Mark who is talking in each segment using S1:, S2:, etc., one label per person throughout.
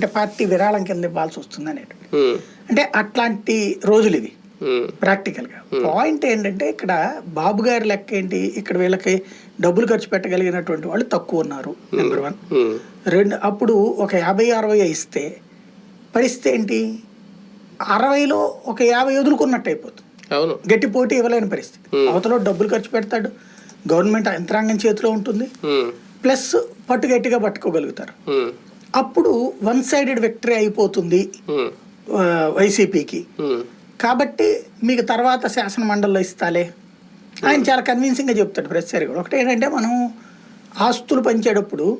S1: అంటే పార్టీ విరాళం కింద ఇవ్వాల్సి వస్తుంది అనేది అంటే అట్లాంటి రోజులు ఇవి. ప్రాక్టికల్గా. పాయింట్ ఏంటంటే ఇక్కడ బాబు గారి లెక్క ఏంటి? ఇక్కడ వీళ్ళకి డబ్బులు ఖర్చు పెట్టగలిగినటువంటి వాళ్ళు తక్కువ ఉన్నారు నెంబర్ వన్ రెండు అప్పుడు ఒక యాభై అరవై ఇస్తే పరిస్థితి ఏంటి? అరవైలో ఒక యాభై వదులుకున్నట్టు అయిపోతుంది.
S2: అవును.
S1: గట్టి పోటీ ఇవ్వలేని పరిస్థితి. అవతల డబ్బులు ఖర్చు పెడతాడు గవర్నమెంట్ యంత్రాంగం చేతిలో ఉంటుంది. ప్లస్ పట్టు గట్టిగా పట్టుకోగలుగుతారు. అప్పుడు వన్ సైడెడ్ విక్టరీ అయిపోతుంది వైసీపీకి. కాబట్టి మీకు తర్వాత శాసన మండలిలో ఇస్తాలే. ఆయన చాలా కన్విన్సింగ్గా చెప్తాడు ప్రతిసారి కూడా ఒకటి ఏంటంటే మనం ఆస్తులు పంచేటప్పుడు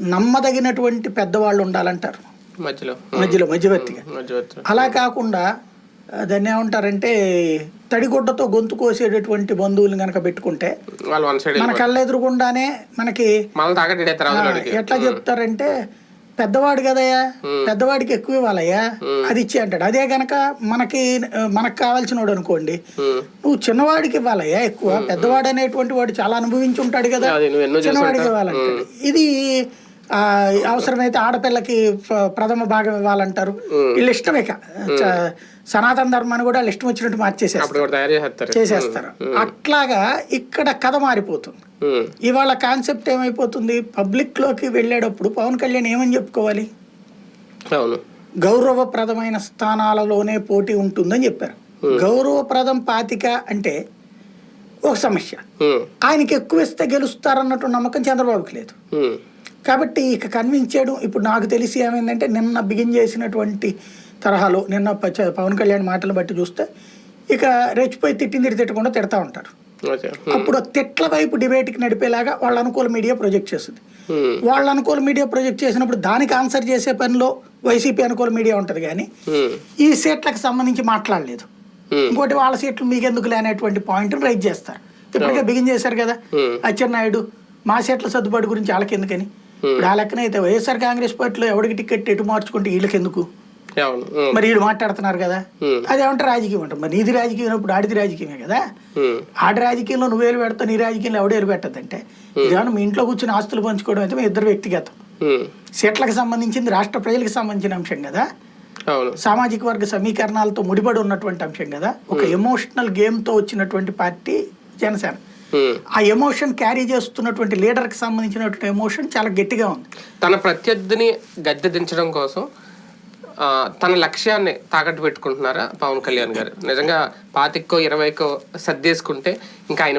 S1: నమ్మదగినటువంటి పెద్దవాళ్ళు ఉండాలంటారు.
S2: మధ్యలో.
S1: మధ్యలో మధ్యవర్తిగా.
S2: మధ్యవర్తి
S1: అలా కాకుండా దాన్ని ఏమంటారంటే తడిగుడ్డతో గొంతు కోసేటటువంటి బంధువులు కనుక పెట్టుకుంటే మన కళ్ళ ఎదురుగుండానే మనకి ఎట్లా చెప్తారంటే పెద్దవాడు కదయ్యా పెద్దవాడికి ఎక్కువ ఇవ్వాలయ్యా అది ఇచ్చి అంటాడు. అదే గనక మనకి మనకు కావాల్సిన వాడు అనుకోండి నువ్వు చిన్నవాడికి ఇవ్వాలయ్యా ఎక్కువ పెద్దవాడు అనేటువంటి వాడు చాలా అనుభవించి ఉంటాడు కదా చిన్నవాడికి ఇవ్వాలంటాడు. ఇది అవసరమైతే ఆడపిల్లకి ప్ర- ప్రథమ భాగం ఇవ్వాలంటారు. వీళ్ళు ఇష్టమే కా- చ- సనాతన ధర్మాన్ని కూడా వాళ్ళు ఇష్టం వచ్చినట్టు మార్చేసేస్తారు
S2: చేసేస్తారు.
S1: అట్లాగా ఇక్కడ కథ మారిపోతుంది. ఇవాళ కాన్సెప్ట్ ఏమైపోతుంది? పబ్లిక్లోకి వెళ్ళేటప్పుడు పవన్ కళ్యాణ్ ఏమని చెప్పుకోవాలి? గౌరవప్రదమైన స్థానాలలోనే పోటీ ఉంటుందని చెప్పారు. గౌరవప్రదం పాతిక అంటే ఒక సమస్య. ఆయనకి ఎక్కువ ఇస్తే గెలుస్తారన్నట్టు నమ్మకం చంద్రబాబుకి లేదు. కాబట్టి ఇక కన్విన్స్ చేయడం ఇప్పుడు నాకు తెలిసి ఏమైందంటే నిన్న బిగిన్ చేసినటువంటి తరహాలో నిన్న పవన్ కళ్యాణ్ మాటలు బట్టి చూస్తే ఇక రెచ్చిపోయి తిట్టింది తిట్టకుండా తిడతా ఉంటారు. అప్పుడు ఆ తిట్ల వైపు డిబేట్కి నడిపేలాగా వాళ్ళ అనుకూల మీడియా ప్రొజెక్ట్ చేస్తుంది వాళ్ళ అనుకూల మీడియా ప్రొజెక్ట్ చేసినప్పుడు దానికి ఆన్సర్ చేసే పనిలో వైసీపీ అనుకూల మీడియా ఉంటుంది కానీ ఈ సీట్లకు సంబంధించి మాట్లాడలేదు. ఇంకోటి వాళ్ళ సీట్లు మీకెందుకు లేనటువంటి పాయింట్ రైజ్ చేస్తారు. ఇప్పటికే బిగిన్ చేశారు కదా. అచ్చెన్నాయుడు మా సీట్ల సర్దుబాటు గురించి వాళ్ళకి ఎందుకని ఇప్పుడు ఆ లెక్కన అయితే వైఎస్ఆర్ కాంగ్రెస్ పార్టీలో ఎవరికి టికెట్ ఎటు మార్చుకుంటే వీళ్ళకి ఎందుకు మరి వీళ్ళు మాట్లాడుతున్నారు కదా. అదేమంటే రాజకీయం అంటారు. మరి నీది రాజకీయం అయినప్పుడు ఆడిది రాజకీయమే కదా. ఆడి రాజకీయంలో నువ్వేలు పెడతావు నీ రాజకీయంలో ఎవడేలు పెట్టద్దంటే. ఇదేమన్నా మీ ఇంట్లో కూర్చొని ఆస్తులు పంచుకోవడం అయితే మీ ఇద్దరు వ్యక్తిగతం. సీట్లకు సంబంధించింది రాష్ట్ర ప్రజలకు సంబంధించిన అంశం కదా. సామాజిక వర్గ సమీకరణాలతో ముడిపడి ఉన్నటువంటి అంశం కదా. ఒక ఎమోషనల్ గేమ్తో వచ్చినటువంటి పార్టీ జనసేన. ఆ ఎమోషన్ క్యారీ చేస్తున్నటువంటి లీడర్కి సంబంధించినటువంటి ఎమోషన్ చాలా గట్టిగా ఉంది.
S2: తన ప్రత్యర్థిని గద్దె దించడం కోసం తన లక్ష్యాన్ని తాకట్టు పెట్టుకుంటున్నారా పవన్ కళ్యాణ్ గారు? నిజంగా పాతికో ఇరవైకో సర్దేసుకుంటే ఇంకా ఆయన